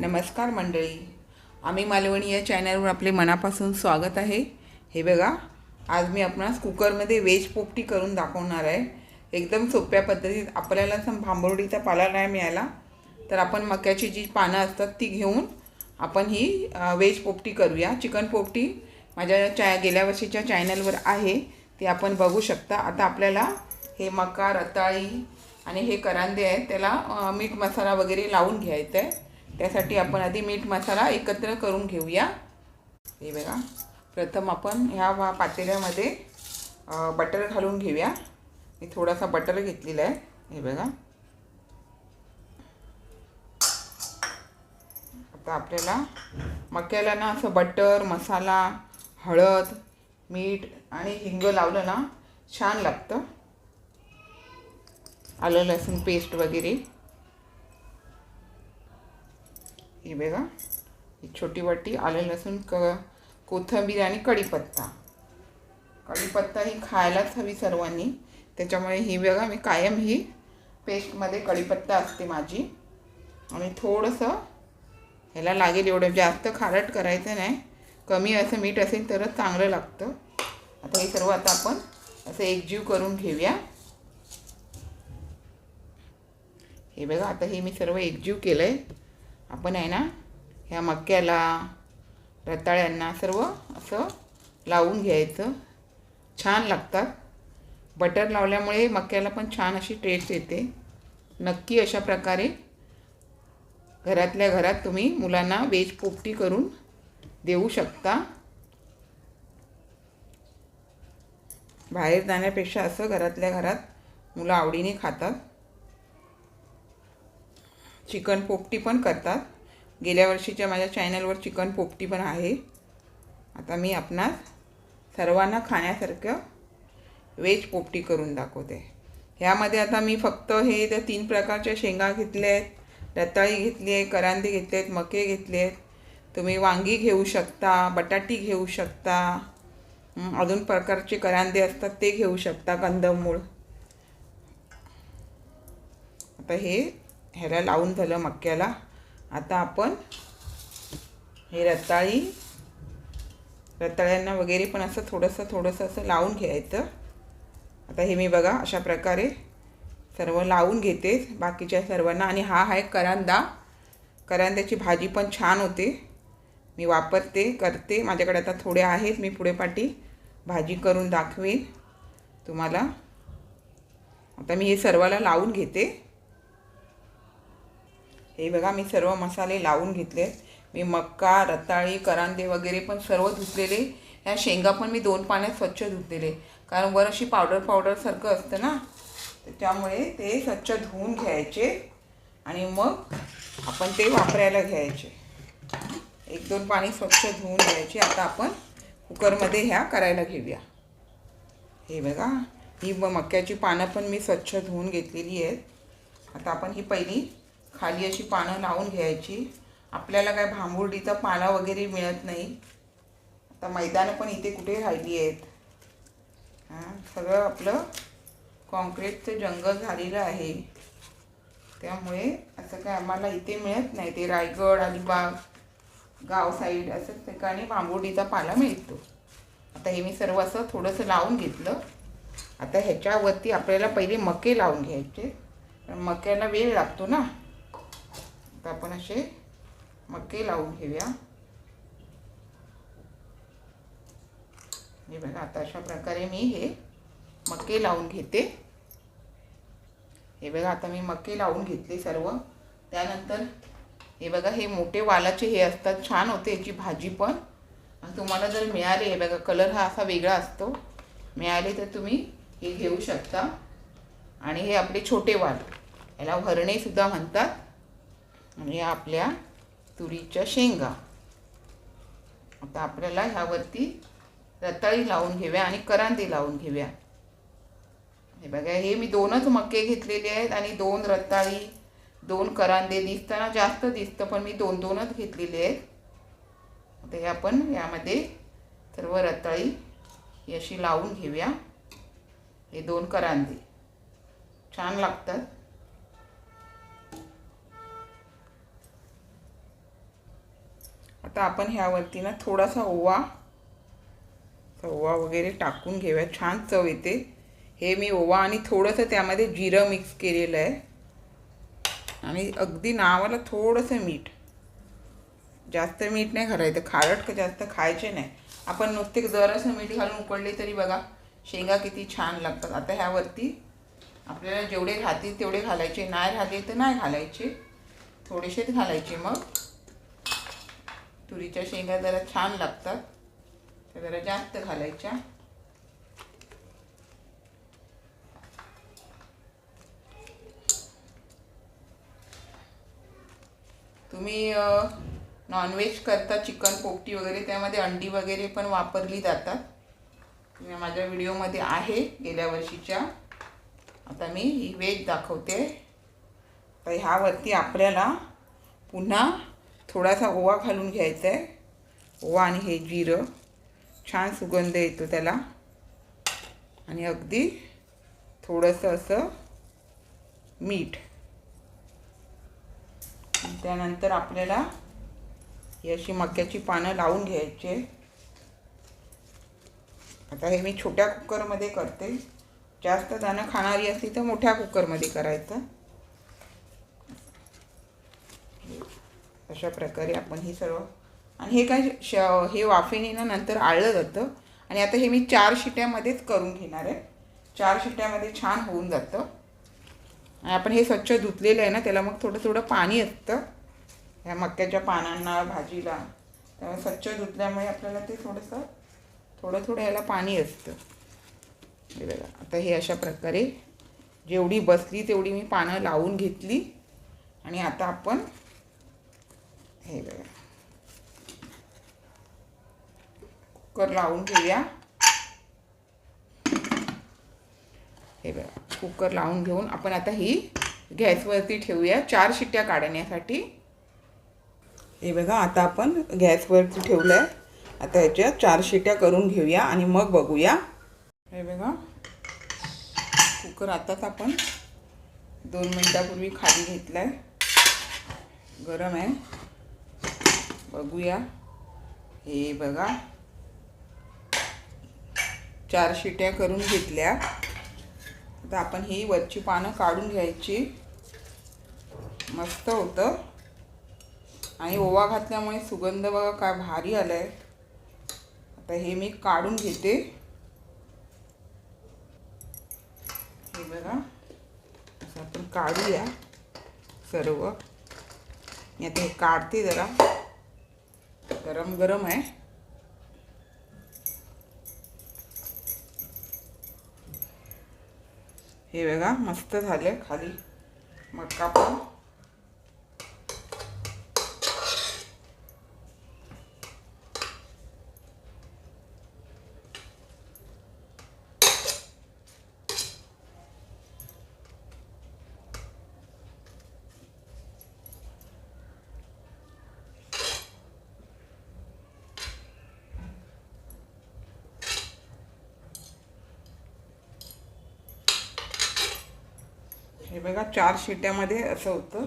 नमस्कार मंडळी. आम्ही मालवणी या चॅनलवर आपले मनापासून स्वागत आहे. हे बघा आज मी आपणास कुकरमध्ये वेज पोपटी करून दाखवणार आहे. एकदम सोप्या पद्धतीत आपल्याला सम भांबोर्डीचा पाला नाही मिळाला. तर आपण मक्याची जी पानं असतात ती घेऊन आपण ही वेज पोपटी करूया. चिकन पोपटी माझ्या चाय गेल्या वर्षीच्या चॅनलवर आहे. ते आपण बघू शकता. आता आपल्याला हे मका रताळी आणि हे करांदे आहेत. त्याला मीठ मसाला वगैरे लावून घ्यायचं आहे त्यासाठी आपण आधी मीठ मसाला एकत्र करून घेऊया. हे बघा. प्रथम आपण ह्या वा पातेल्यामध्ये बटर घालून घेऊया. मी थोडासा बटर घेतलेला आहे. हे बघा. आता आपल्याला मक्याला ना असं बटर मसाला हळद मीठ आणि हिंग लावलं ना छान लागतं. आलं लसूण पेस्ट वगैरे. ही बघा. ही छोटी वाटी आलं लसूण क कोथिंबीर आणि कढीपत्ता. कढीपत्ता ही खायलाच हवी सर्वांनी. त्याच्यामुळे ही बघा मी कायम ही पेस्टमध्ये कढीपत्ता असते माझी. आणि थोडंसं ह्याला लागेल एवढं जास्त खारट करायचं नाही. कमी असं मीठ असेल तरच चांगलं लागतं. आता हे सर्व आता आपण असं एकजीव करून घेऊया. हे बघा आता हे मी सर्व एकजीव केलं आहे आपण आहे ना ह्या मक्याला रताळ्यांना सर्व असं लावून घ्यायचं. छान लागतात. बटर लावल्यामुळे मक्याला पण छान अशी टेस्ट येते. नक्की अशा प्रकारे घरातल्या घरात तुम्ही मुलांना वेज पोपटी करून देऊ शकता. बाहेर जाण्यापेक्षा असं घरातल्या घरात मुलं आवडीने खातात. चिकन पोपटी पण करतात. गेल्या वर्षीच्या माझ्या चॅनलवर चिकन पोपटी पण आहे. आता मी आपणास सर्वांना खाण्यासारखं वेज पोपटी करून दाखवते. ह्यामध्ये आता मी फक्त हे त्या तीन प्रकारच्या शेंगा घेतल्या आहेत रताळी घेतली आहे करांदे घेतले आहेत मके घेतले आहेत तुम्ही वांगी घेऊ शकता बटाटी घेऊ शकता. अजून प्रकारचे करांदे असतात ते घेऊ शकता कंदमूळ. आता हे ह्याला लावून झालं मक्याला. आता आपण हे रताळी रताळ्यांना वगैरे पण असं थोडंसं थोडंसं असं लावून घ्यायचं. आता हे मी बघा अशा प्रकारे सर्व लावून घेते बाकीच्या सर्वांना. आणि हा आहे करांदा. करांद्याची भाजी पण छान होते. मी वापरते करते. माझ्याकडे आता थोडे आहेत. मी पुढे पाठी भाजी करून दाखवेन तुम्हाला. आता मी हे सर्वाला लावून घेते. हे बघा मी सर्व मसाले लावून घेतले. मी मक्का रताळी करांदे वगैरे पण सर्व धुतलेले. ह्या शेंगा पण मी दोन पाण्यात स्वच्छ धुतलेले. कारण वर अशी पावडर पावडरसारखं असतं ना? त्यामुळे ते स्वच्छ धुवून घ्यायचे. आणि मग आपण ते वापरायला घ्यायचे. एक दोन पाणी स्वच्छ धुवून घ्यायचे. आता आपण कुकरमध्ये ह्या करायला घेऊया. हे बघा ही मक्याची पानं पण मी स्वच्छ धुवून घेतलेली आहेत. आता आपण ही पहिली खाली अशी पानं लावून घ्यायची. आपल्याला काय भांबुर्डीचा पाला वगैरे मिळत नाही. आता मैदानं पण इथे कुठे राहिली आहेत. हां सगळं आपलं कॉन्क्रीटचं जंगल झालेलं आहे. त्यामुळे असं काय आम्हाला इथे मिळत नाही. ते रायगड अलिबाग गाव साईड असं ठिकाणी बांबुर्डीचा पाला मिळतो. आता हे मी सर्व असं थोडंसं लावून घेतलं. आता ह्याच्यावरती आपल्याला पहिले मके लावून घ्यायचे. मक्याला वेळ लागतो ना. आता आपण असे मके लावून घेऊया. हे बघा आता अशा प्रकारे मी हे मके लावून घेते. हे बघा आता मी मक्के लावून घेतले सर्व. त्यानंतर हे बघा हे मोठे वालाचे हे असतात छान होते याची भाजी पण. तुम्हाला जर मिळाले हे बघा कलर हा असा वेगळा असतो. मिळाले तर तुम्ही हे घेऊ शकता. आणि हे आपले छोटे वाल याला भरणेसुद्धा म्हणतात. आणि या आपल्या तुरीच्या शेंगा. आता आपल्याला ह्यावरती रताळी लावून घेऊया आणि करांदे लावून घेऊया. हे बघा हे मी दोनच मके घेतलेले आहेत आणि दोन रताळी दोन करांदे दिसताना जास्त दिसतं पण मी दोन दोनच घेतलेले आहेत. आता हे आपण यामध्ये सर्व रताळी ही अशी लावून घेऊया. हे दोन करांदे. छान लागतात. आता आपण ह्यावरती ना थोडासा ओवा ओवा वगैरे टाकून घेऊया. छान चव येते. हे मी ओवा आणि थोडंसं त्यामध्ये जिरं मिक्स केलेलं आहे. आणि अगदी नावाला थोडंसं मीठ. जास्त मीठ नाही घालायचं खारट का जास्त खायचे नाही. आपण नुसते जरासं मीठ घालून उकडले तरी बघा शेंगा किती छान लागतात. आता ह्यावरती आपल्याला जेवढे राहतील तेवढे घालायचे. नाही राहिले तर नाही घालायचे. थोडेसेच घालायचे मग. तुरीच्या शेंगा जरा छान लागतात. त्या जरा जास्त घालायच्या. तुम्ही नॉनव्हेज करता चिकन पोपटी वगैरे त्यामध्ये अंडी वगैरे पण वापरली जातात. तुम्ही माझ्या व्हिडिओमध्ये आहे गेल्या वर्षीच्या. आता मी ही व्हेज दाखवते. तर ह्यावरती आपल्याला पुन्हा थोडासा ओवा घालून घ्यायचा आहे ओवा आणि हे जिरं. छान सुगंध येतो त्याला. आणि अगदी थोडंसं असं मीठ. त्यानंतर आपल्याला ही अशी मक्याची पानं लावून घ्यायचे. आता हे मी छोट्या कुकरमध्ये करते. जास्त दाणं खाणारी असली तर मोठ्या कुकरमध्ये करायचं. अशा प्रकारे आपण हे सर्व आणि हे काय श हे वाफेने ना नंतर आळलं जातं. आणि आता हे मी चार शिट्यामध्येच करून घेणार आहे. चार शिट्यामध्ये छान होऊन जातं. आणि आपण हे स्वच्छ धुतलेलं आहे ना त्याला मग थोडं थोडं पाणी असतं. ह्या मक्याच्या पानांना भाजीला. त्यामुळे स्वच्छ धुतल्यामुळे आपल्याला ते थोडंसं थोडं थोडं याला पाणी असतं. हे बघा आता हे अशा प्रकारे जेवढी बसली तेवढी मी पानं लावून घेतली. आणि आता आपण हे बघा कुकर लावून घेऊया हे बघा कुकर लावून घेऊन आपण आता ही गॅसवरती ठेवूया. चार शिट्ट्या काढण्यासाठी. हे बघा आता आपण गॅसवरती ठेवलं आहे आता ह्याच्या चार शिट्ट्या करून घेऊया आणि मग बघूया. हे बघा. कुकर आताच आपण दोन मिनटापूर्वी खाली घेतला आहे गरम आहे. बघूया. हे बघा. चार शिट्या करून घेतल्या. आता आपण ही वरची पानं काढून घ्यायची. मस्त होतं. आणि ओवा घातल्यामुळे सुगंध बघा काय भारी आला आहे आता हे मी काढून घेते. हे बघा. असं आपण काढूया सर्व. मी आता हे काढते जरा. गरम गरम आहे. हे बघा मस्त झाले खाली मका पण. हे बघा चार शिट्यामध्ये असं होतं.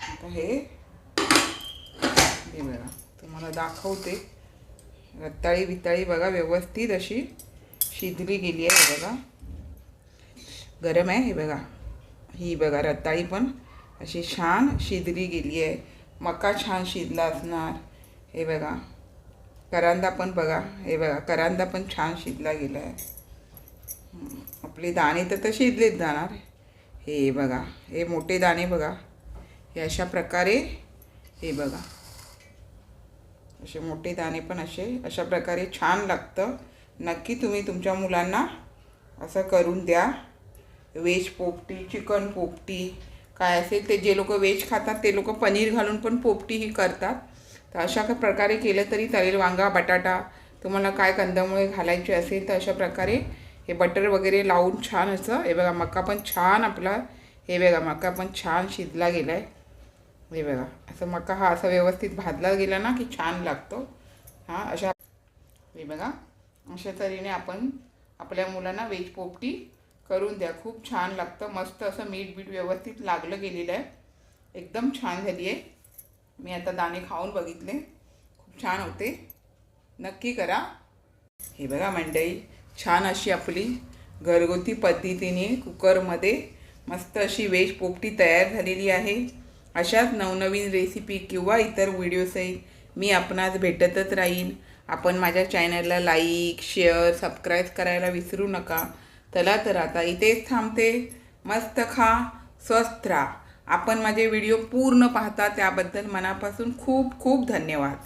आता हे हे बघा तुम्हाला दाखवते. रताळी बिताळी बघा व्यवस्थित अशी शिजली गेली आहे हे बघा. गरम आहे हे बघा. ही बघा रताळी पण अशी छान शिजली गेली आहे. मका छान शिजला असणार हे बघा. करांदा पण बघा हे बघा करांदा पण छान शिजला गेला आहे. आपले दाणे तर तर शिजलेच जाणार हे बघा हे मोठे दाणे बघा. हे अशा प्रकारे हे बघा. असे मोठे दाणे पण असे अशा प्रकारे छान लागतं. नक्की तुम्ही तुमच्या मुलांना असं करून द्या. व्हेज पोपटी चिकन पोपटी काय असेल ते जे लोक व्हेज खातात ते लोक पनीर घालून पण पोपटी ही करतात. तर अशा प्रकारे केलं तरी चालेल. वांगा बटाटा तुम्हाला काय कंदमुळे घालायचे असेल तर अशा प्रकारे हे बटर वगैरे लावून छान असं हे बघा मका पण छान आपला हे बघा मका पण छान शिजला गेला आहे हे बघा असं मका हा असा व्यवस्थित भाजला गेला ना की छान लागतो. हा अशा हे बघा अशा तऱ्हेने आपण आपल्या मुलांना वेज पोपटी करून द्या. खूप छान लागतं मस्त असं मीठ बीठ व्यवस्थित लागलं गेलेलं आहे. एकदम छान झाली आहे. मी आता दाणे खाऊन बघितले. खूप छान होते. नक्की करा. हे बघा मंडई छान अशी आपली घरगुती पद्धतीने कुकरमध्ये मस्त अशी वेज पोपटी तयार झालेली आहे. अशाच नवनवीन रेसिपी किंवा इतर व्हिडिओसही मी आपणास भेटतच राहीन. आपण माझ्या चॅनलला लाईक शेअर सबस्क्राईब करायला विसरू नका. चला तर आता इथेच थांबते. मस्त खा स्वस्थ राहा. आपण माझे व्हिडिओ पूर्ण पाहता त्याबद्दल मनापासून खूप खूप धन्यवाद.